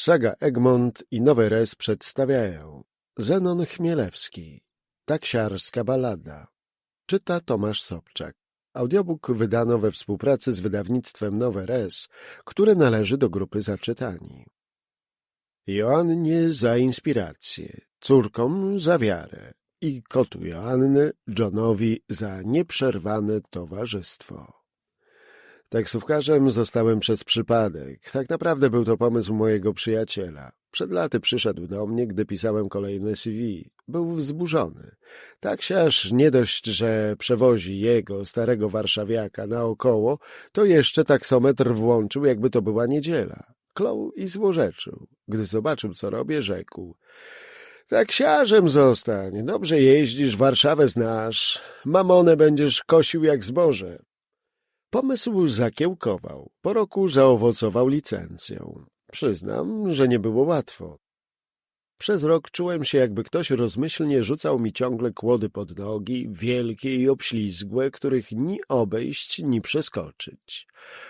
Saga Egmont i Nowy Res przedstawiają Zenon Chmielewski Taksiarska balada Czyta Tomasz Sobczak Audiobook wydano we współpracy z wydawnictwem Nowe Res, które należy do grupy Zaczytani. Joannie za inspirację, córkom za wiarę i kotu Joanny, Johnowi za nieprzerwane towarzystwo. Taksówkarzem zostałem przez przypadek. Tak naprawdę był to pomysł mojego przyjaciela. Przed laty przyszedł do mnie, gdy pisałem kolejne CV. Był wzburzony. Taksiarz nie dość, że przewozi jego, starego warszawiaka, naokoło, to jeszcze taksometr włączył, jakby to była niedziela. Klął i złorzeczył. Gdy zobaczył, co robię, rzekł. Taksiarzem zostań. Dobrze jeździsz, Warszawę znasz. Mamonę będziesz kosił jak zboże. Pomysł zakiełkował. Po roku zaowocował licencją. Przyznam, że nie było łatwo. Przez rok czułem się, jakby ktoś rozmyślnie rzucał mi ciągle kłody pod nogi, wielkie i obślizgłe, których ni obejść, ni przeskoczyć.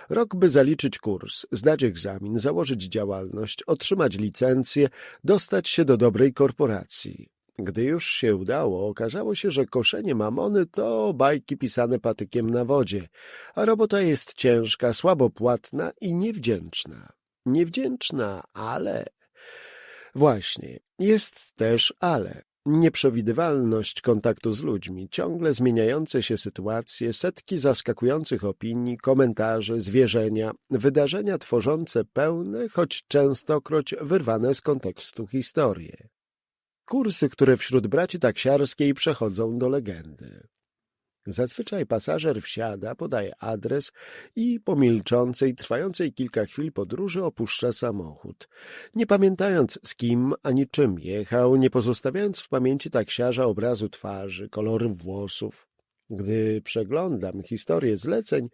Rok, by zaliczyć kurs, zdać egzamin, założyć działalność, otrzymać licencję, dostać się do dobrej korporacji. Gdy już się udało, okazało się, że koszenie mamony to bajki pisane patykiem na wodzie, a robota jest ciężka, słabo płatna i niewdzięczna. Niewdzięczna, ale... Właśnie, jest też ale. Nieprzewidywalność kontaktu z ludźmi, ciągle zmieniające się sytuacje, setki zaskakujących opinii, komentarzy, zwierzenia, wydarzenia tworzące pełne, choć częstokroć wyrwane z kontekstu historie. Kursy, które wśród braci taksiarskiej przechodzą do legendy. Zazwyczaj pasażer wsiada, podaje adres i po milczącej, trwającej kilka chwil podróży opuszcza samochód. Nie pamiętając z kim ani czym jechał, nie pozostawiając w pamięci taksiarza obrazu twarzy, koloru włosów. Gdy przeglądam historię zleceń,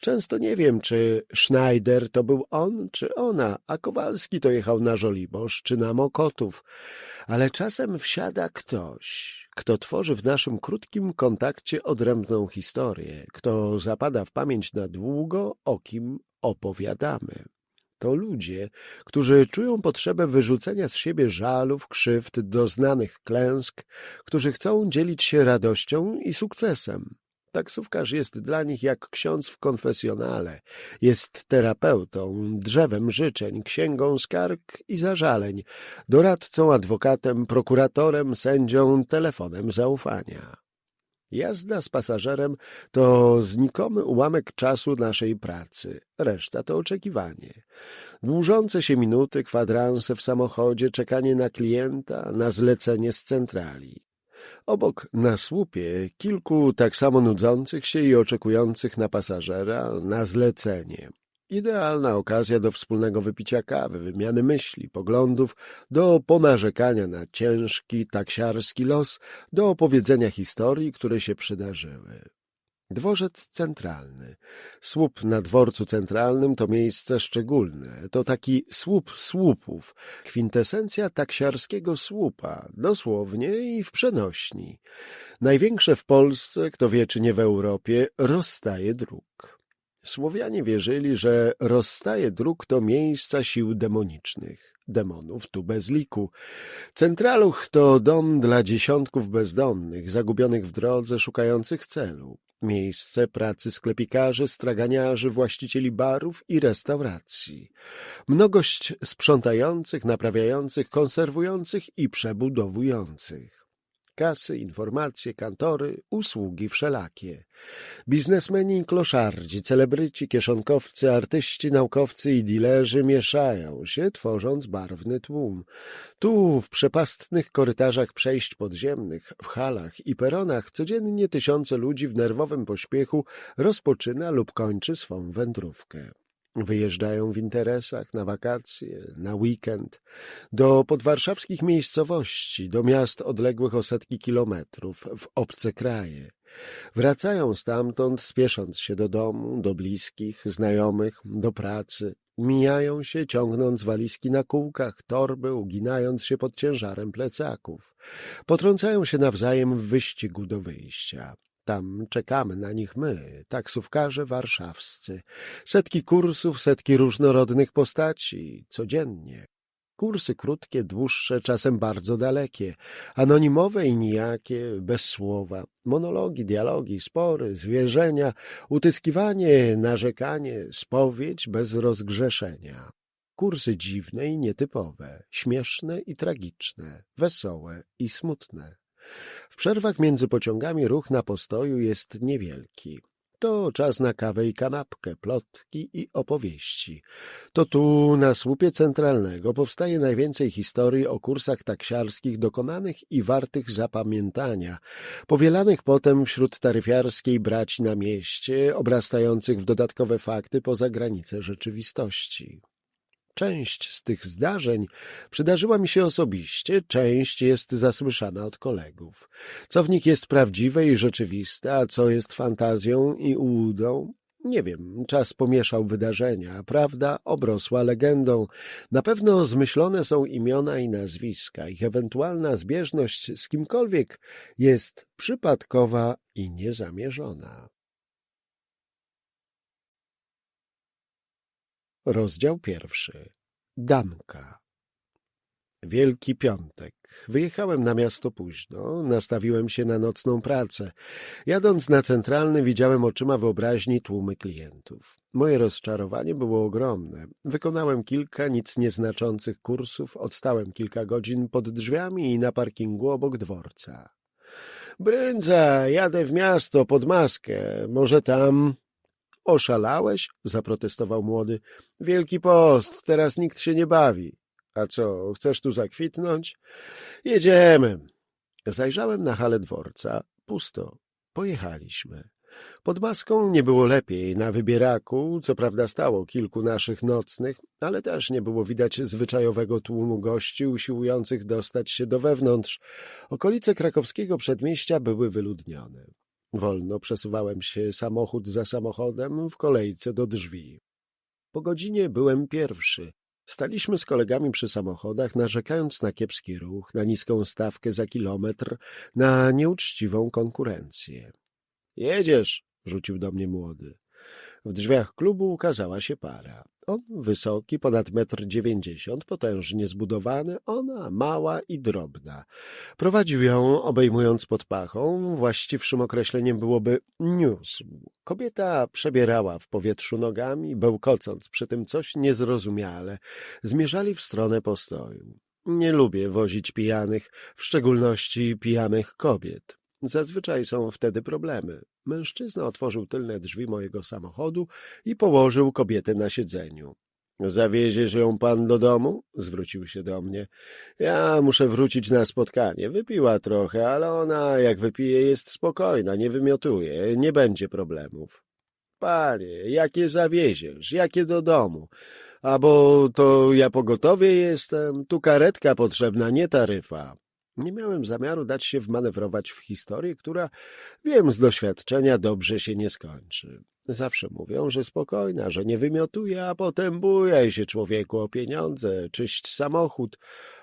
często nie wiem, czy Schneider to był on, czy ona, a Kowalski to jechał na Żoliborz, czy na Mokotów. Ale czasem wsiada ktoś, kto tworzy w naszym krótkim kontakcie odrębną historię, kto zapada w pamięć na długo, o kim opowiadamy. To ludzie, którzy czują potrzebę wyrzucenia z siebie żalów, krzywd, doznanych klęsk, którzy chcą dzielić się radością i sukcesem. Taksówkarz jest dla nich jak ksiądz w konfesjonale. Jest terapeutą, drzewem życzeń, księgą skarg i zażaleń, doradcą, adwokatem, prokuratorem, sędzią, telefonem zaufania. Jazda z pasażerem to znikomy ułamek czasu naszej pracy, reszta to oczekiwanie. Dłużące się minuty, kwadranse w samochodzie, czekanie na klienta, na zlecenie z centrali. Obok na słupie kilku tak samo nudzących się i oczekujących na pasażera, na zlecenie. Idealna okazja do wspólnego wypicia kawy, wymiany myśli, poglądów, do ponarzekania na ciężki, taksiarski los, do opowiedzenia historii, które się przydarzyły. Dworzec centralny. Słup na dworcu centralnym to miejsce szczególne. To taki słup słupów, kwintesencja taksiarskiego słupa, dosłownie i w przenośni. Największe w Polsce, kto wie czy nie w Europie, rozstaje dróg. Słowianie wierzyli, że rozstaje dróg to miejsca sił demonicznych. Demonów tu bez liku. Centraluch to dom dla dziesiątków bezdomnych, zagubionych w drodze, szukających celu. Miejsce pracy sklepikarzy, straganiarzy, właścicieli barów i restauracji. Mnogość sprzątających, naprawiających, konserwujących i przebudowujących kasy, informacje, kantory, usługi wszelakie. Biznesmeni i kloszardzi, celebryci, kieszonkowcy, artyści, naukowcy i dilerzy mieszają się, tworząc barwny tłum. Tu, w przepastnych korytarzach przejść podziemnych, w halach i peronach codziennie tysiące ludzi w nerwowym pośpiechu rozpoczyna lub kończy swą wędrówkę. Wyjeżdżają w interesach, na wakacje, na weekend, do podwarszawskich miejscowości, do miast odległych o setki kilometrów, w obce kraje. Wracają stamtąd, spiesząc się do domu, do bliskich, znajomych, do pracy. Mijają się, ciągnąc walizki na kółkach, torby, uginając się pod ciężarem plecaków. Potrącają się nawzajem w wyścigu do wyjścia. Tam czekamy na nich my, taksówkarze warszawscy. Setki kursów, setki różnorodnych postaci, codziennie. Kursy krótkie, dłuższe, czasem bardzo dalekie, anonimowe i nijakie, bez słowa, monologi, dialogi, spory, zwierzenia, utyskiwanie, narzekanie, spowiedź bez rozgrzeszenia. Kursy dziwne i nietypowe, śmieszne i tragiczne, wesołe i smutne. W przerwach między pociągami ruch na postoju jest niewielki. To czas na kawę i kanapkę, plotki i opowieści. To tu, na słupie centralnego, powstaje najwięcej historii o kursach taksiarskich dokonanych i wartych zapamiętania, powielanych potem wśród taryfiarskiej braci na mieście, obrastających w dodatkowe fakty poza granice rzeczywistości. Część z tych zdarzeń przydarzyła mi się osobiście, część jest zasłyszana od kolegów. Co w nich jest prawdziwe i rzeczywiste, a co jest fantazją i ułudą? Nie wiem, czas pomieszał wydarzenia, prawda obrosła legendą. Na pewno zmyślone są imiona i nazwiska, ich ewentualna zbieżność z kimkolwiek jest przypadkowa i niezamierzona. Rozdział pierwszy. Danka. Wielki Piątek. Wyjechałem na miasto późno, nastawiłem się na nocną pracę. Jadąc na centralny, widziałem oczyma wyobraźni tłumy klientów. Moje rozczarowanie było ogromne. Wykonałem kilka nic nieznaczących kursów, odstałem kilka godzin pod drzwiami i na parkingu obok dworca. Brędza, jadę w miasto pod maskę. Może tam Oszalałeś? zaprotestował młody. Wielki post, teraz nikt się nie bawi. A co, chcesz tu zakwitnąć? Jedziemy. Zajrzałem na halę dworca. Pusto. Pojechaliśmy. Pod maską nie było lepiej. Na wybieraku, co prawda stało kilku naszych nocnych, ale też nie było widać zwyczajowego tłumu gości usiłujących dostać się do wewnątrz. Okolice krakowskiego przedmieścia były wyludnione. Wolno przesuwałem się samochód za samochodem w kolejce do drzwi. Po godzinie byłem pierwszy. Staliśmy z kolegami przy samochodach, narzekając na kiepski ruch, na niską stawkę za kilometr, na nieuczciwą konkurencję. — Jedziesz! — rzucił do mnie młody. W drzwiach klubu ukazała się para. On wysoki, ponad metr dziewięćdziesiąt, potężnie zbudowany, ona mała i drobna. Prowadził ją, obejmując pod pachą, właściwszym określeniem byłoby niósł. Kobieta przebierała w powietrzu nogami, bełkocąc przy tym coś niezrozumiale. Zmierzali w stronę postoju. Nie lubię wozić pijanych, w szczególności pijanych kobiet. Zazwyczaj są wtedy problemy. Mężczyzna otworzył tylne drzwi mojego samochodu i położył kobietę na siedzeniu. Zawieziesz ją pan do domu? Zwrócił się do mnie. Ja muszę wrócić na spotkanie. Wypiła trochę, ale ona, jak wypije, jest spokojna, nie wymiotuje, nie będzie problemów. Panie, jakie zawieziesz? Jakie do domu? A bo to ja pogotowie jestem, tu karetka potrzebna, nie taryfa. Nie miałem zamiaru dać się wmanewrować w historię, która, wiem z doświadczenia, dobrze się nie skończy. Zawsze mówią, że spokojna, że nie wymiotuje, a potem bujaj się człowieku o pieniądze, czyść samochód.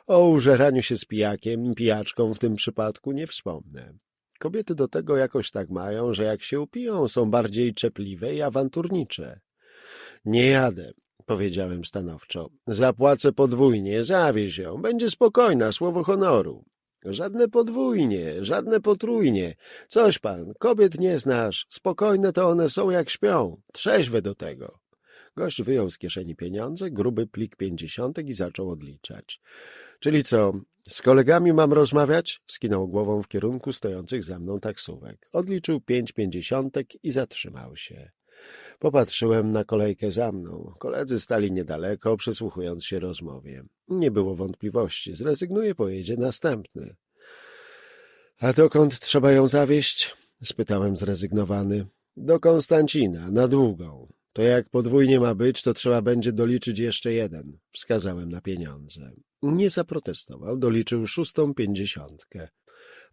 O użeraniu się z pijakiem, pijaczką w tym przypadku nie wspomnę. Kobiety do tego jakoś tak mają, że jak się upiją, są bardziej czepliwe i awanturnicze. Nie jadę, powiedziałem stanowczo. Zapłacę podwójnie, zawieź ją, będzie spokojna, słowo honoru. Żadne podwójnie, żadne potrójnie. Coś pan, kobiet nie znasz. Spokojne to one są jak śpią. Trzeźwe do tego. Gość wyjął z kieszeni pieniądze, gruby plik pięćdziesiątek i zaczął odliczać. Czyli co, z kolegami mam rozmawiać? Skinął głową w kierunku stojących za mną taksówek. Odliczył pięć pięćdziesiątek i zatrzymał się. Popatrzyłem na kolejkę za mną. Koledzy stali niedaleko, przysłuchując się rozmowie. Nie było wątpliwości. Zrezygnuje, pojedzie następny. — A dokąd trzeba ją zawieść? — spytałem zrezygnowany. — Do Konstancina, na długą. To jak podwójnie ma być, to trzeba będzie doliczyć jeszcze jeden. Wskazałem na pieniądze. Nie zaprotestował, doliczył szóstą pięćdziesiątkę.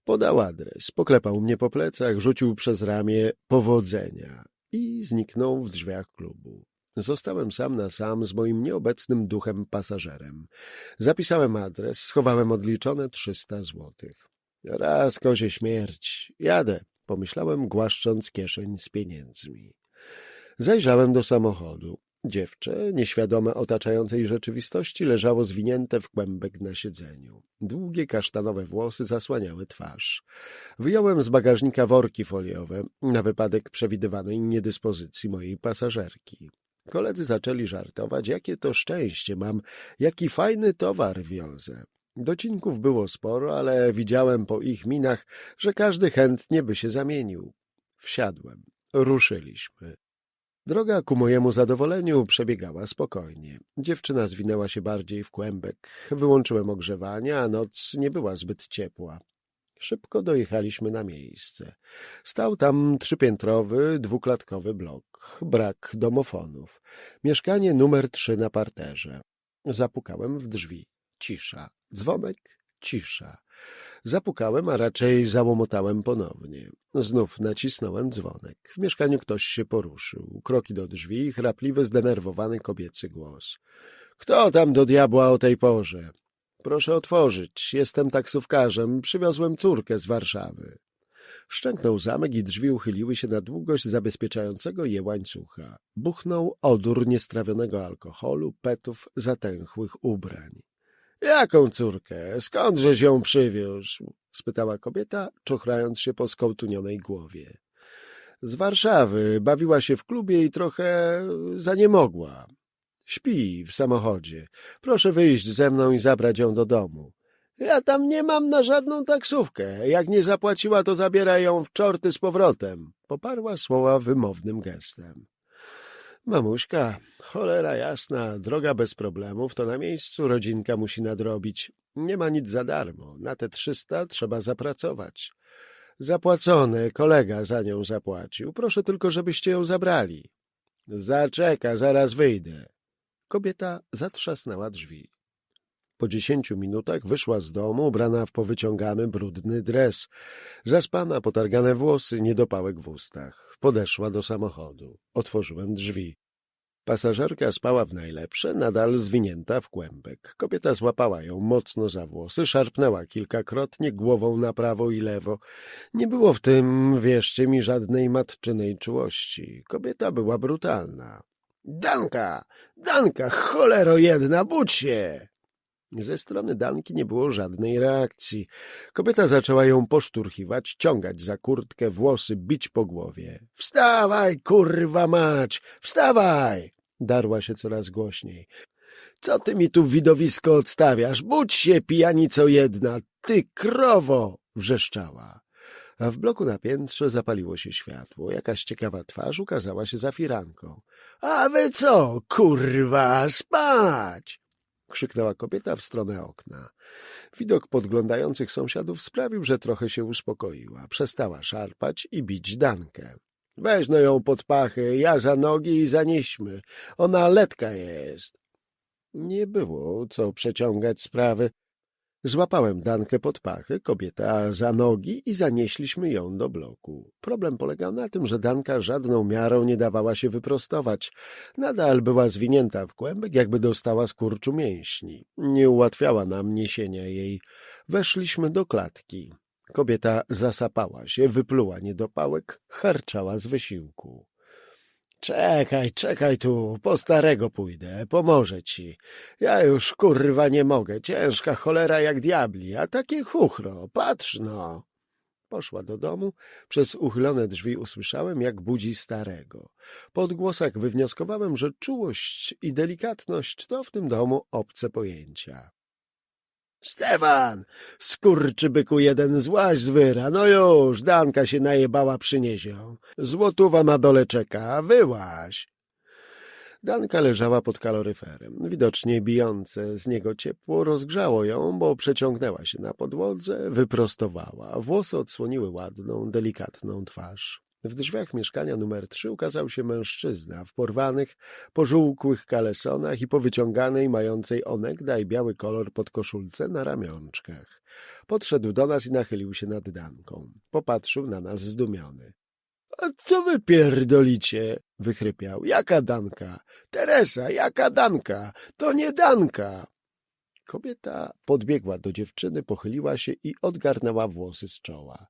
Podał adres, poklepał mnie po plecach, rzucił przez ramię powodzenia i zniknął w drzwiach klubu. Zostałem sam na sam z moim nieobecnym duchem pasażerem. Zapisałem adres, schowałem odliczone trzysta złotych. Raz kozie śmierć. Jadę, pomyślałem, głaszcząc kieszeń z pieniędzmi. Zajrzałem do samochodu. Dziewczę, nieświadome otaczającej rzeczywistości, leżało zwinięte w kłębek na siedzeniu. Długie kasztanowe włosy zasłaniały twarz. Wyjąłem z bagażnika worki foliowe na wypadek przewidywanej niedyspozycji mojej pasażerki. Koledzy zaczęli żartować, jakie to szczęście mam, jaki fajny towar wiozę. Docinków było sporo, ale widziałem po ich minach, że każdy chętnie by się zamienił. Wsiadłem. Ruszyliśmy. Droga ku mojemu zadowoleniu przebiegała spokojnie. Dziewczyna zwinęła się bardziej w kłębek. Wyłączyłem ogrzewanie, a noc nie była zbyt ciepła. Szybko dojechaliśmy na miejsce. Stał tam trzypiętrowy, dwuklatkowy blok. Brak domofonów. Mieszkanie numer trzy na parterze. Zapukałem w drzwi. Cisza. Dzwonek. Cisza. Zapukałem, a raczej załomotałem ponownie. Znów nacisnąłem dzwonek. W mieszkaniu ktoś się poruszył. Kroki do drzwi i chrapliwy, zdenerwowany kobiecy głos. — Kto tam do diabła o tej porze? — Proszę otworzyć. Jestem taksówkarzem. Przywiozłem córkę z Warszawy. Szczęknął zamek i drzwi uchyliły się na długość zabezpieczającego je łańcucha. Buchnął odór niestrawionego alkoholu, petów, zatęchłych ubrań. — Jaką córkę? Skądżeś ją przywiózł? — spytała kobieta, czochrając się po skołtunionej głowie. — Z Warszawy. Bawiła się w klubie i trochę zaniemogła. Śpi w samochodzie. Proszę wyjść ze mną i zabrać ją do domu. Ja tam nie mam na żadną taksówkę. Jak nie zapłaciła, to zabiera ją w czorty z powrotem. Poparła słowa wymownym gestem. Mamuśka, cholera jasna, droga bez problemów, to na miejscu rodzinka musi nadrobić. Nie ma nic za darmo. Na te trzysta trzeba zapracować. Zapłacone, kolega za nią zapłacił. Proszę tylko, żebyście ją zabrali. Zaczeka, zaraz wyjdę. Kobieta zatrzasnęła drzwi. Po dziesięciu minutach wyszła z domu, ubrana w powyciągany, brudny dres. Zaspana, potargane włosy, niedopałek w ustach. Podeszła do samochodu. Otworzyłem drzwi. Pasażerka spała w najlepsze, nadal zwinięta w kłębek. Kobieta złapała ją mocno za włosy, szarpnęła kilkakrotnie głową na prawo i lewo. Nie było w tym, wierzcie mi, żadnej matczynej czułości. Kobieta była brutalna. — Danka! Danka! Cholero jedna! Budź się! Ze strony Danki nie było żadnej reakcji. Kobieta zaczęła ją poszturchiwać, ciągać za kurtkę, włosy, bić po głowie. — Wstawaj, kurwa mać! Wstawaj! Darła się coraz głośniej. — Co ty mi tu widowisko odstawiasz? Budź się, pijanico jedna! Ty krowo! — wrzeszczała. A w bloku na piętrze zapaliło się światło. Jakaś ciekawa twarz ukazała się za firanką. — A wy co, kurwa, spać! Krzyknęła kobieta w stronę okna. Widok podglądających sąsiadów sprawił, że trochę się uspokoiła. Przestała szarpać i bić Dankę. Weź no ją pod pachy, ja za nogi i zanieśmy. Ona letka jest. Nie było co przeciągać sprawy. Złapałem Dankę pod pachy, kobieta za nogi i zanieśliśmy ją do bloku. Problem polegał na tym, że Danka żadną miarą nie dawała się wyprostować. Nadal była zwinięta w kłębek, jakby dostała skurczu mięśni. Nie ułatwiała nam niesienia jej. Weszliśmy do klatki. Kobieta zasapała się, wypluła niedopałek, harczała z wysiłku. Czekaj, czekaj tu, po starego pójdę, pomoże ci. Ja już kurwa nie mogę, ciężka cholera jak diabli, a takie chuchro, patrz no. Poszła do domu, przez uchylone drzwi usłyszałem, jak budzi starego. Po odgłosach wywnioskowałem, że czułość i delikatność to w tym domu obce pojęcia. Stefan, skurczybyku jeden, złaź z wyra, no już, Danka się najebała, przynieś ją. Złotówa na dole czeka, wyłaź. Danka leżała pod kaloryferem. Widocznie bijące z niego ciepło rozgrzało ją, bo przeciągnęła się na podłodze, wyprostowała. Włosy odsłoniły ładną, delikatną twarz. W drzwiach mieszkania numer trzy ukazał się mężczyzna w porwanych, pożółkłych kalesonach i powyciąganej, mającej onegdaj biały kolor pod koszulce na ramionczkach. Podszedł do nas i nachylił się nad Danką. Popatrzył na nas zdumiony. — A co wy pierdolicie? — wychrypiał. — Jaka Danka? Teresa, jaka Danka? To nie Danka! Kobieta podbiegła do dziewczyny, pochyliła się i odgarnęła włosy z czoła.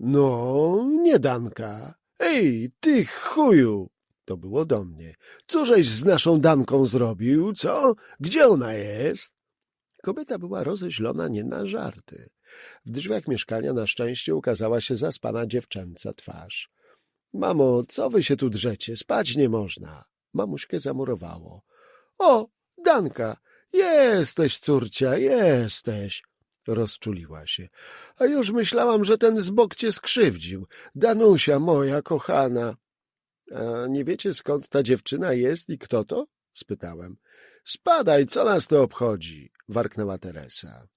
No, nie Danka. Ej, ty chuju! To było do mnie. Cóżeś z naszą Danką zrobił, co? Gdzie ona jest? Kobieta była rozeźlona nie na żarty. W drzwiach mieszkania na szczęście ukazała się zaspana dziewczęca twarz. — Mamo, co wy się tu drzecie? Spać nie można. Mamuśkę zamurowało. — O, Danka, jesteś, córcia, jesteś. Rozczuliła się. A już myślałam, że ten zbok cię skrzywdził. Danusia moja kochana. A nie wiecie, skąd ta dziewczyna jest i kto to? spytałem. Spadaj, co nas to obchodzi? warknęła Teresa.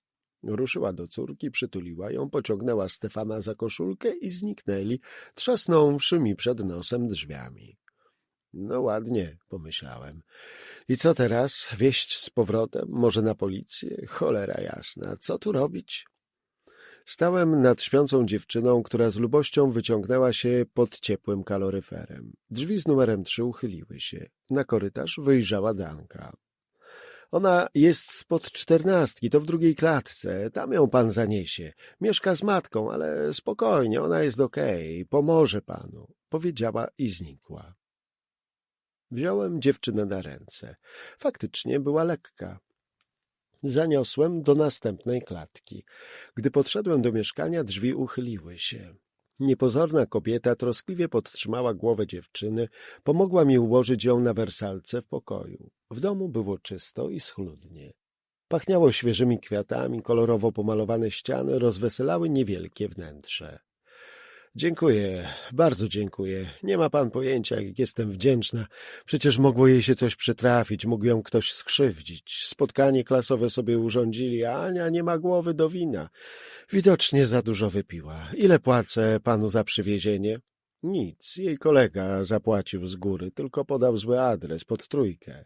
Ruszyła do córki, przytuliła ją, pociągnęła Stefana za koszulkę i zniknęli, trzasnąwszy mi przed nosem drzwiami. No ładnie, pomyślałem. I co teraz? Wieść z powrotem? Może na policję? Cholera jasna. Co tu robić? Stałem nad śpiącą dziewczyną, która z lubością wyciągnęła się pod ciepłym kaloryferem. Drzwi z numerem trzy uchyliły się. Na korytarz wyjrzała Danka. Ona jest spod czternastki, to w drugiej klatce. Tam ją pan zaniesie. Mieszka z matką, ale spokojnie, ona jest okej. Okay. Pomoże panu. Powiedziała i znikła. Wziąłem dziewczynę na ręce. Faktycznie była lekka. Zaniosłem do następnej klatki. Gdy podszedłem do mieszkania, drzwi uchyliły się. Niepozorna kobieta troskliwie podtrzymała głowę dziewczyny, pomogła mi ułożyć ją na wersalce w pokoju. W domu było czysto i schludnie. Pachniało świeżymi kwiatami, kolorowo pomalowane ściany rozweselały niewielkie wnętrze. Dziękuję, bardzo dziękuję. Nie ma pan pojęcia, jak jestem wdzięczna. Przecież mogło jej się coś przytrafić, mógł ją ktoś skrzywdzić. Spotkanie klasowe sobie urządzili, a Ania nie ma głowy do wina. Widocznie za dużo wypiła. Ile płacę panu za przywiezienie? Nic, jej kolega zapłacił z góry, tylko podał zły adres pod trójkę.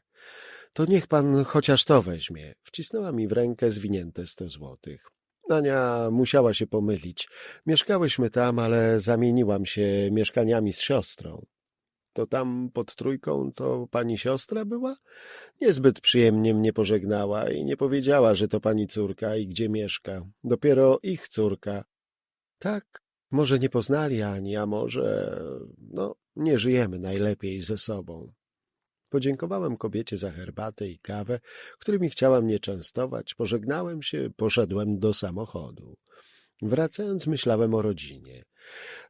To niech pan chociaż to weźmie. Wcisnęła mi w rękę zwinięte sto złotych. Ania musiała się pomylić. Mieszkałyśmy tam, ale zamieniłam się mieszkaniami z siostrą. To tam pod trójką to pani siostra była? Niezbyt przyjemnie mnie pożegnała i nie powiedziała, że to pani córka i gdzie mieszka. Dopiero ich córka. Tak, może nie poznali Ani, a może... no, nie żyjemy najlepiej ze sobą. Podziękowałem kobiecie za herbatę i kawę, którymi chciała mnie częstować, pożegnałem się, poszedłem do samochodu. Wracając, myślałem o rodzinie.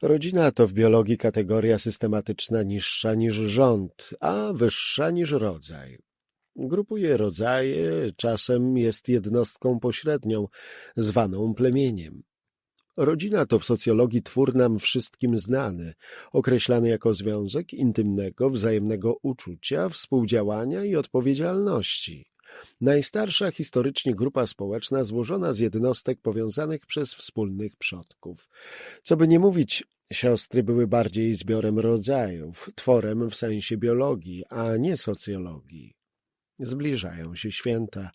Rodzina to w biologii kategoria systematyczna niższa niż rząd, a wyższa niż rodzaj. Grupuje rodzaje, czasem jest jednostką pośrednią, zwaną plemieniem. Rodzina to w socjologii twór nam wszystkim znany, określany jako związek intymnego, wzajemnego uczucia, współdziałania i odpowiedzialności. Najstarsza historycznie grupa społeczna złożona z jednostek powiązanych przez wspólnych przodków. Co by nie mówić, siostry były bardziej zbiorem rodzajów, tworem w sensie biologii, a nie socjologii. Zbliżają się święta.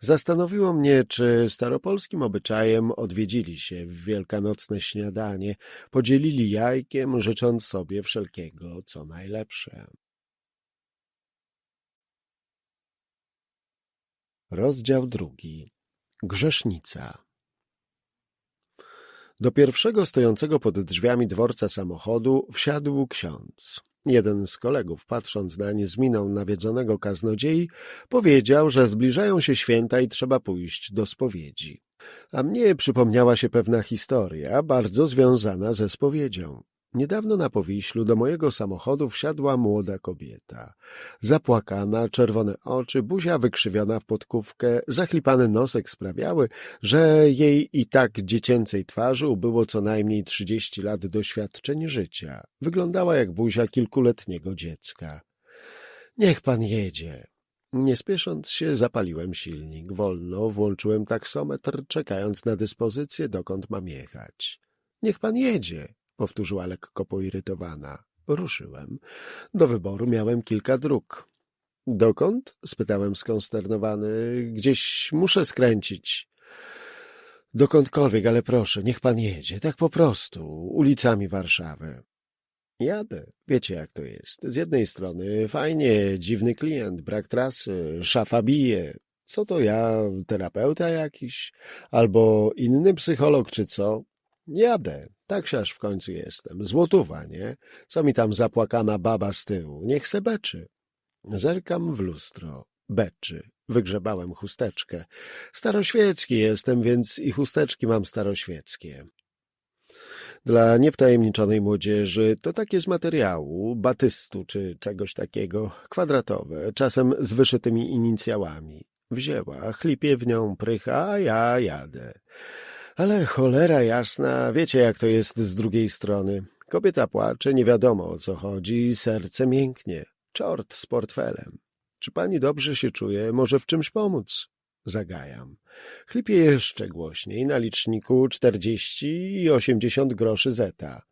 Zastanowiło mnie, czy staropolskim obyczajem odwiedzili się w wielkanocne śniadanie, podzielili jajkiem, życząc sobie wszelkiego, co najlepsze. Rozdział drugi. Grzesznica Do pierwszego stojącego pod drzwiami dworca samochodu wsiadł ksiądz. Jeden z kolegów, patrząc nań z miną nawiedzonego kaznodziei, powiedział, że zbliżają się święta i trzeba pójść do spowiedzi. A mnie przypomniała się pewna historia, bardzo związana ze spowiedzią. Niedawno na Powiślu do mojego samochodu wsiadła młoda kobieta. Zapłakana, czerwone oczy, buzia wykrzywiona w podkówkę, zachlipany nosek sprawiały, że jej i tak dziecięcej twarzy ubyło co najmniej trzydzieści lat doświadczeń życia. Wyglądała jak buzia kilkuletniego dziecka. Niech pan jedzie. Nie spiesząc się, zapaliłem silnik. Wolno włączyłem taksometr, czekając na dyspozycję, dokąd mam jechać. Niech pan jedzie, powtórzyła lekko poirytowana. Ruszyłem. Do wyboru miałem kilka dróg. Dokąd? spytałem skonsternowany. Gdzieś muszę skręcić. Dokądkolwiek, ale proszę, niech pan jedzie, tak po prostu, ulicami Warszawy. Jadę. Wiecie, jak to jest. Z jednej strony fajnie, dziwny klient, brak trasy, szafa bije. Co to ja, terapeuta jakiś? Albo inny psycholog, czy co? Jadę, tak siaż w końcu jestem. Złotówa, nie? Co mi tam zapłakana baba z tyłu? Niech se beczy. Zerkam w lustro. Beczy. Wygrzebałem chusteczkę. Staroświecki jestem, więc i chusteczki mam staroświeckie. Dla niewtajemniczonej młodzieży to takie z materiału, batystu czy czegoś takiego, kwadratowe, czasem z wyszytymi inicjałami. Wzięła, chlipie w nią, prycha, a ja jadę. Ale cholera jasna, wiecie jak to jest z drugiej strony. Kobieta płacze, nie wiadomo o co chodzi, serce mięknie. Czort z portfelem. Czy pani dobrze się czuje? Może w czymś pomóc? Zagajam. Chlipie jeszcze głośniej, na liczniku czterdzieści i osiemdziesiąt groszy zeta.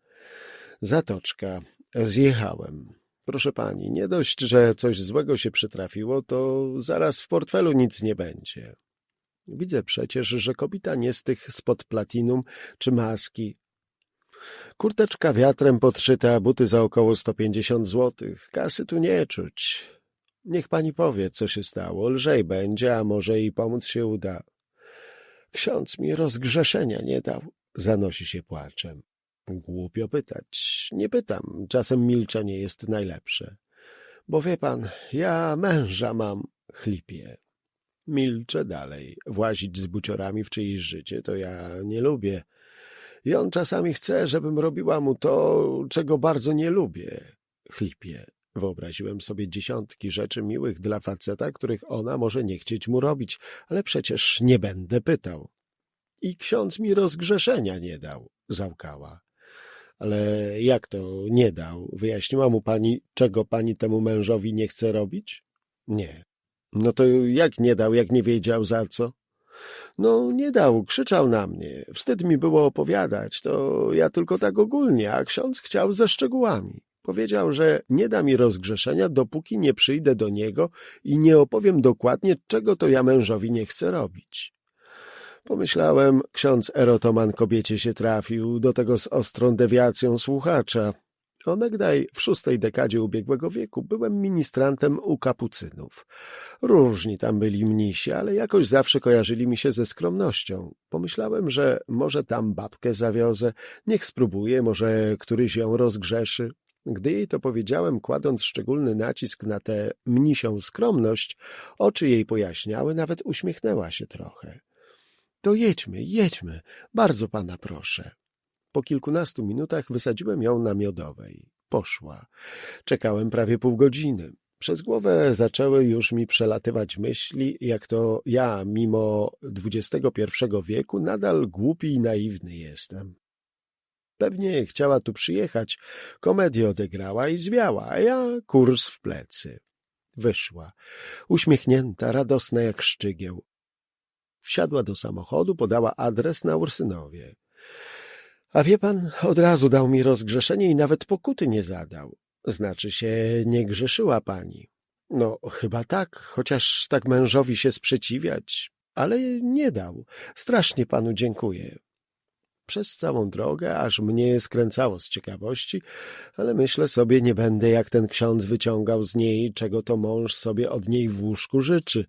Zatoczka. Zjechałem. Proszę pani, nie dość, że coś złego się przytrafiło, to zaraz w portfelu nic nie będzie. Widzę przecież, że kobita nie z tych spod platinum czy maski. Kurteczka wiatrem podszyta, buty za około sto pięćdziesiąt złotych. Kasy tu nie czuć. Niech pani powie, co się stało. Lżej będzie, a może i pomóc się uda. Ksiądz mi rozgrzeszenia nie dał. Zanosi się płaczem. Głupio pytać. Nie pytam. Czasem milczenie jest najlepsze. Bo wie pan, ja męża mam. Chlipie. Milczę dalej. Włazić z buciorami w czyjeś życie to ja nie lubię. I on czasami chce, żebym robiła mu to, czego bardzo nie lubię. Chlipie. Wyobraziłem sobie dziesiątki rzeczy miłych dla faceta, których ona może nie chcieć mu robić, ale przecież nie będę pytał. I ksiądz mi rozgrzeszenia nie dał, załkała. Ale jak to nie dał? Wyjaśniła mu pani, czego pani temu mężowi nie chce robić? Nie. No to jak nie dał, jak nie wiedział za co? No nie dał, krzyczał na mnie. Wstyd mi było opowiadać, to ja tylko tak ogólnie, a ksiądz chciał ze szczegółami. Powiedział, że nie da mi rozgrzeszenia, dopóki nie przyjdę do niego i nie opowiem dokładnie, czego to ja mężowi nie chcę robić. Pomyślałem, ksiądz erotoman kobiecie się trafił, do tego z ostrą dewiacją słuchacza. Onegdaj w szóstej dekadzie ubiegłego wieku byłem ministrantem u kapucynów. Różni tam byli mnisi, ale jakoś zawsze kojarzyli mi się ze skromnością. Pomyślałem, że może tam babkę zawiozę, niech spróbuje, może któryś ją rozgrzeszy. Gdy jej to powiedziałem, kładąc szczególny nacisk na tę mnisią skromność, oczy jej pojaśniały, nawet uśmiechnęła się trochę. To jedźmy, jedźmy, bardzo pana proszę. Po kilkunastu minutach wysadziłem ją na miodowej. Poszła. Czekałem prawie pół godziny. Przez głowę zaczęły już mi przelatywać myśli, jak to ja, mimo XXI wieku, nadal głupi i naiwny jestem. Pewnie chciała tu przyjechać, komedię odegrała i zwiała, a ja kurs w plecy. Wyszła, uśmiechnięta, radosna jak szczygieł. Wsiadła do samochodu, podała adres na Ursynowie. A wie pan, od razu dał mi rozgrzeszenie i nawet pokuty nie zadał. Znaczy się, nie grzeszyła pani. No, chyba tak, chociaż tak mężowi się sprzeciwiać, ale nie dał. Strasznie panu dziękuję. Przez całą drogę aż mnie skręcało z ciekawości, ale myślę sobie, nie będę jak ten ksiądz wyciągał z niej, czego to mąż sobie od niej w łóżku życzy.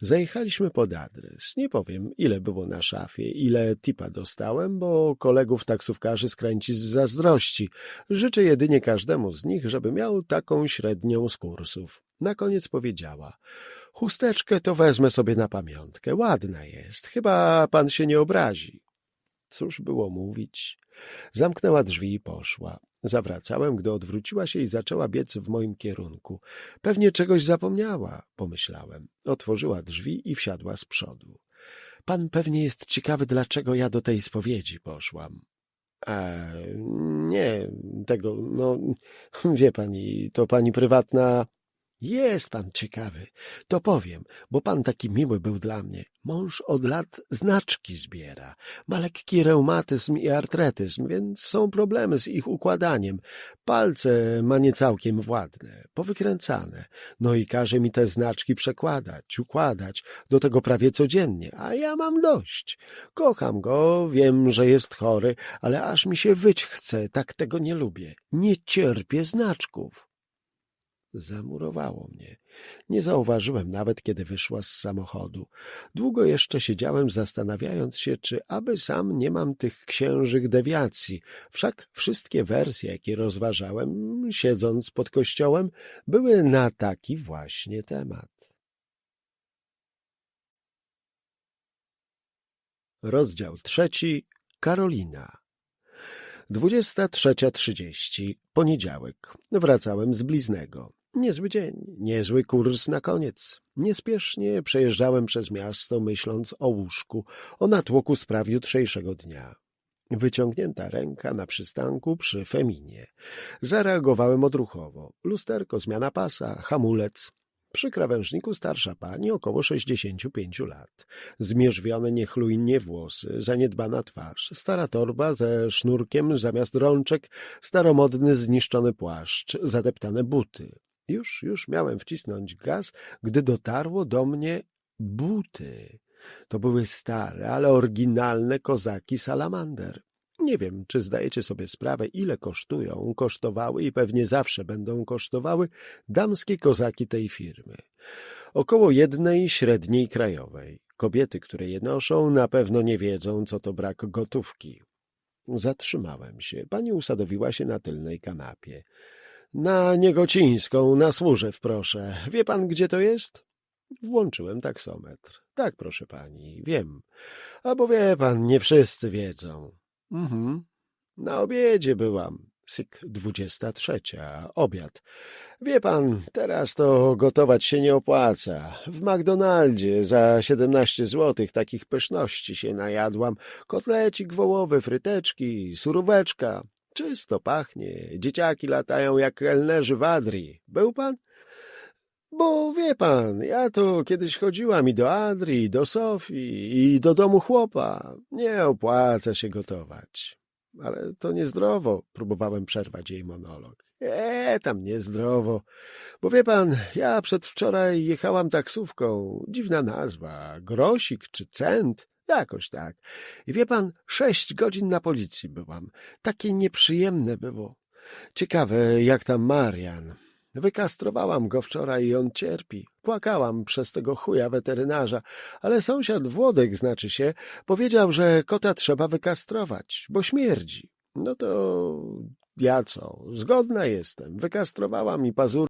Zajechaliśmy pod adres. Nie powiem, ile było na szafie, ile tipa dostałem, bo kolegów taksówkarzy skręci z zazdrości. Życzę jedynie każdemu z nich, żeby miał taką średnią z kursów. Na koniec powiedziała — Chusteczkę to wezmę sobie na pamiątkę. Ładna jest. Chyba pan się nie obrazi. Cóż było mówić? Zamknęła drzwi i poszła. Zawracałem, gdy odwróciła się i zaczęła biec w moim kierunku. Pewnie czegoś zapomniała, pomyślałem. Otworzyła drzwi i wsiadła z przodu. Pan pewnie jest ciekawy, dlaczego ja do tej spowiedzi poszłam. E, nie, tego, no, wie pani, to pani prywatna... Jest pan ciekawy, to powiem, bo pan taki miły był dla mnie. Mąż od lat znaczki zbiera. Ma lekki reumatyzm i artretyzm, więc są problemy z ich układaniem. Palce ma niecałkiem władne, powykręcane. No i każe mi te znaczki przekładać, układać, do tego prawie codziennie, a ja mam dość. Kocham go, wiem, że jest chory, ale aż mi się wyć chce, tak tego nie lubię. Nie cierpię znaczków. Zamurowało mnie. Nie zauważyłem nawet, kiedy wyszła z samochodu. Długo jeszcze siedziałem, zastanawiając się, czy aby sam nie mam tych księżych dewiacji. Wszak wszystkie wersje, jakie rozważałem, siedząc pod kościołem, były na taki właśnie temat. Rozdział trzeci. Karolina. Dwudziesta trzecia trzydzieści. Poniedziałek. Wracałem z Bliznego. Niezły dzień, niezły kurs na koniec. Niespiesznie przejeżdżałem przez miasto, myśląc o łóżku, o natłoku spraw jutrzejszego dnia. Wyciągnięta ręka na przystanku przy Feminie. Zareagowałem odruchowo. Lusterko, zmiana pasa, hamulec. Przy krawężniku starsza pani około sześćdziesięciu pięciu lat. Zmierzwione niechlujnie włosy, zaniedbana twarz, stara torba ze sznurkiem zamiast rączek, staromodny zniszczony płaszcz, zadeptane buty. Już, już miałem wcisnąć gaz, gdy dotarło do mnie buty. To były stare, ale oryginalne kozaki salamander. Nie wiem, czy zdajecie sobie sprawę, ile kosztują, kosztowały i pewnie zawsze będą kosztowały damskie kozaki tej firmy. Około jednej średniej krajowej. Kobiety, które je noszą, na pewno nie wiedzą, co to brak gotówki. Zatrzymałem się. Pani usadowiła się na tylnej kanapie. Na Niegocińską, na Służew, proszę. Wie pan, gdzie to jest? Włączyłem taksometr. Tak, proszę pani, wiem. A bo wie pan, nie wszyscy wiedzą. Mhm. Na obiedzie byłam. Syk dwudziesta trzecia, obiad. Wie pan, teraz to gotować się nie opłaca. W McDonaldzie za siedemnaście złotych takich pyszności się najadłam. Kotlecik wołowy, fryteczki, suróweczka. Czysto pachnie, dzieciaki latają jak kelnerzy w Adrii. Był pan? Bo wie pan, ja to kiedyś chodziłam i do Adrii, do Sofii, i do domu chłopa. Nie opłaca się gotować. Ale to niezdrowo, próbowałem przerwać jej monolog. E, tam niezdrowo. Bo wie pan, ja przedwczoraj jechałam taksówką. Dziwna nazwa, grosik czy cent. Jakoś tak. I wie pan, sześć godzin na policji byłam. Takie nieprzyjemne było. Ciekawe, jak tam Marian. Wykastrowałam go wczoraj i on cierpi. Płakałam przez tego chuja weterynarza, ale sąsiad Włodek, znaczy się, powiedział, że kota trzeba wykastrować, bo śmierdzi. No to ja co? Zgodna jestem. Wykastrowałam i pazur